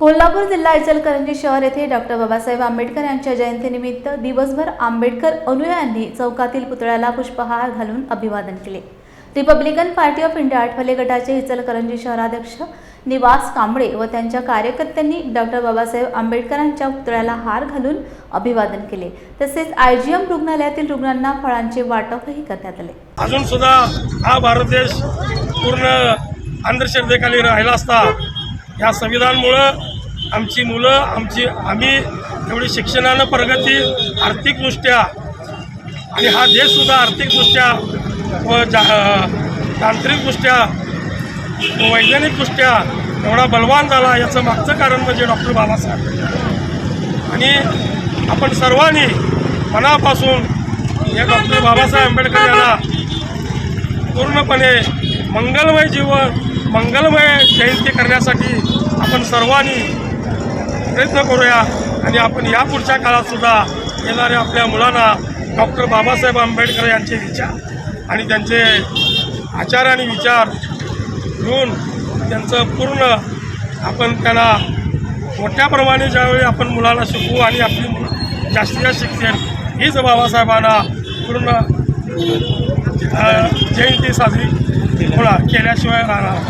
कोल्हापूर जिल्हा इचलकरंजी शहर येथे डॉक्टर बाबासाहेब आंबेडकर यांच्या जयंतीनिमित्त दिवसभर आंबेडकर अनुयायांनी चौकातील पुतळ्याला पुष्पहार घालून अभिवादन केले. Republican Party of India Athawale गटाचे इचलकरंजी शहराध्यक्ष निवास कांबळे व त्यांच्या कार्यकर्त्यांनी डॉक्टर बाबासाहेब आंबेडकरांच्या पुतळ्याला हार घालून अभिवादन केले. तसेच आयजीएम रुग्णालयातील रुग्णांना फळांचे वाटपही करण्यात आले. अजून सुद्धा हा भारत देश पूर्ण अंधश्रद्धेखाली राहिला असता या संविधानमुळं आमची मुलं आमची आम्ही एवढी शिक्षणानं प्रगती आर्थिकदृष्ट्या आणि हा देशसुद्धा आर्थिकदृष्ट्या व जा तांत्रिकदृष्ट्या वैज्ञानिकदृष्ट्या एवढा बलवान झाला याचं मागचं कारण म्हणजे डॉक्टर बाबासाहेब. आणि आपण सर्वांनी मनापासून या डॉक्टर बाबासाहेब आंबेडकर यांना पूर्णपणे मंगलमय जीवन मंगलमय जयंती करण्यासाठी आपण सर्वांनी प्रयत्न करूया आणि आपण या पुढच्या काळात सुद्धा येणाऱ्या आपल्या मुलांना डॉक्टर बाबासाहेब आंबेडकर यांचे विचार आणि त्यांचे आचार आणि विचार घेऊन त्यांचं पूर्ण आपण त्यांना मोठ्या प्रमाणे ज्यावेळी आपण मुलांना शिकवू आणि आपली मुलं जास्तीत जास्त शिकतील हीच बाबासाहेबांना पूर्ण जयंती साजरी होणार केल्याशिवाय राहणार